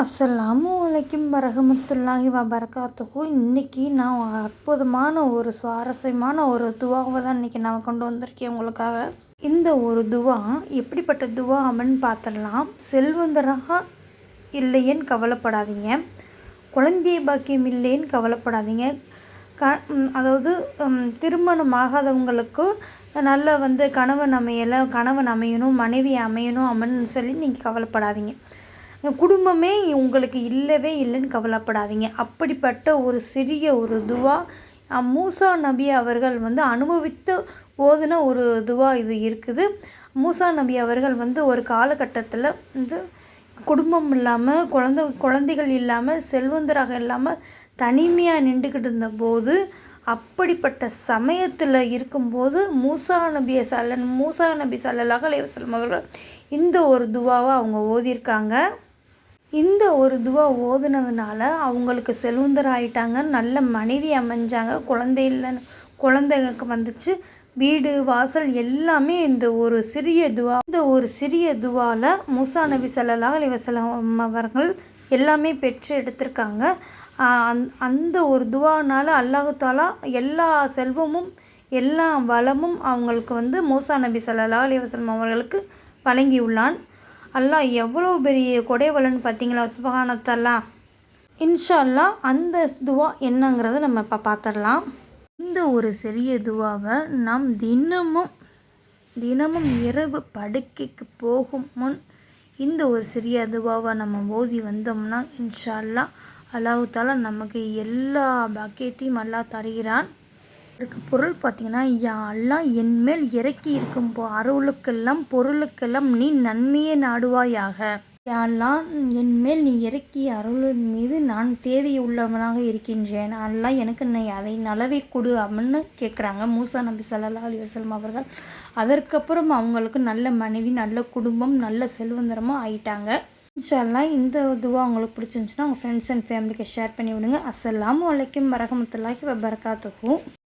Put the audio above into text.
அஸ்ஸலாமு வலைக்கும் வரகமத்துல்லாஹி வபரகாத்துக்கும் இன்றைக்கி நான் அற்புதமான ஒரு சுவாரஸ்யமான ஒரு துவாவை தான் இன்றைக்கி நான் கொண்டு வந்திருக்கேன் உங்களுக்காக. இந்த ஒரு துவா எப்படிப்பட்ட துவா அப்படின்னு பார்த்துடலாம். செல்வந்தராக இல்லையேன்னு கவலைப்படாதீங்க. குழந்தையை பாக்கியம் இல்லைன்னு கவலைப்படாதீங்க. க அதாவது திருமணம் ஆகாதவங்களுக்கு நல்ல வந்து கணவன் அமையலை கணவன் அமையணும் மனைவி அமையணும் அப்படின்னு சொல்லி நீங்கள் கவலைப்படாதீங்க. குடும்பமே உங்களுக்கு இல்லவே இல்லைன்னு கவலைப்படாதீங்க. அப்படிப்பட்ட ஒரு சிறிய ஒரு துவா மூசா நபி அவர்கள் வந்து அனுபவித்து ஓதுன ஒரு துவா இது இருக்குது. மூசா நபி அவர்கள் வந்து ஒரு காலகட்டத்தில் வந்து குடும்பம் இல்லாமல் குழந்த குழந்தைகள் இல்லாமல் செல்வந்தராக இல்லாமல் தனிமையாக நின்றுக்கிட்டு இருந்தபோது அப்படிப்பட்ட சமயத்தில் இருக்கும்போது மூசா நபிய சல்லன் மூசா நபி சல்லல்லாஹ் அலைவசல்லம் அவர்கள் இந்த ஒரு துவாவை அவங்க ஓதியிருக்காங்க. இந்த ஒரு துவா ஓதுனதுனால அவங்களுக்கு செல்வந்தர் ஆயிட்டாங்க நல்ல மனைவி அமைஞ்சாங்க குழந்தை இல்லைன்னு குழந்தைங்களுக்கு வந்துச்சு வீடு வாசல் எல்லாமே இந்த ஒரு சிறிய துவா. இந்த ஒரு சிறிய துவாவில் மூசா நபி சல்லா அலி வசலம் அவர்கள் எல்லாமே பெற்று எடுத்திருக்காங்க. அந்த ஒரு துவானால் அல்லாஹாலா எல்லா செல்வமும் எல்லா வளமும் அவங்களுக்கு வந்து மூசா நபி சல்லா அலி வசலம் அவர்களுக்கு வழங்கியுள்ளான். அல்லாஹ் எவ்வளோ பெரிய கொடைவலன் பார்த்தீங்களா சுபகானத்தெல்லாம் இன்ஷா அல்லா அந்த துவா என்னங்கிறத நம்ம இப்போ பார்த்துடலாம் இந்த ஒரு சிறிய துவாவை நாம் தினமும் தினமும் இரவு படுக்கைக்கு போகும் முன் இந்த ஒரு சிறிய துவாவை நம்ம ஓதி வந்தோம்னா இன்ஷா அல்லா தாலா நமக்கு எல்லா பாக்கியத்தையும் அல்லா தருகிறான். இதுக்கு பொருள் பார்த்தீங்கன்னா யா என்மேல் இறக்கி இருக்கும் போ அருளுக்கெல்லாம் பொருளுக்கெல்லாம் நீ நன்மையே நாடுவாயாக. யாரெல்லாம் என்மேல் நீ இறக்கிய அருளின் மீது நான் தேவையுள்ளவனாக இருக்கின்றேன். அல்லா எனக்கு நீ அதை நலவை கொடு அப்படின்னு கேட்குறாங்க மூசா நபி சல்லா அலி வசலம் அவர்கள். அதற்கப்புறம் அவங்களுக்கு நல்ல மனைவி நல்ல குடும்பம் நல்ல செல்வந்தரமாக ஆயிட்டாங்க. இன்ஷால்லாம் இந்த இதுவாக உங்களுக்கு பிடிச்சிருந்துச்சுன்னா உங்கள் ஃப்ரெண்ட்ஸ் அண்ட் ஃபேமிலிக்கு ஷேர் பண்ணி விடுங்க அஸ்லாம் வலைக்கம் வரகமத்துல்லாஹி வபர்காத்துக்கும்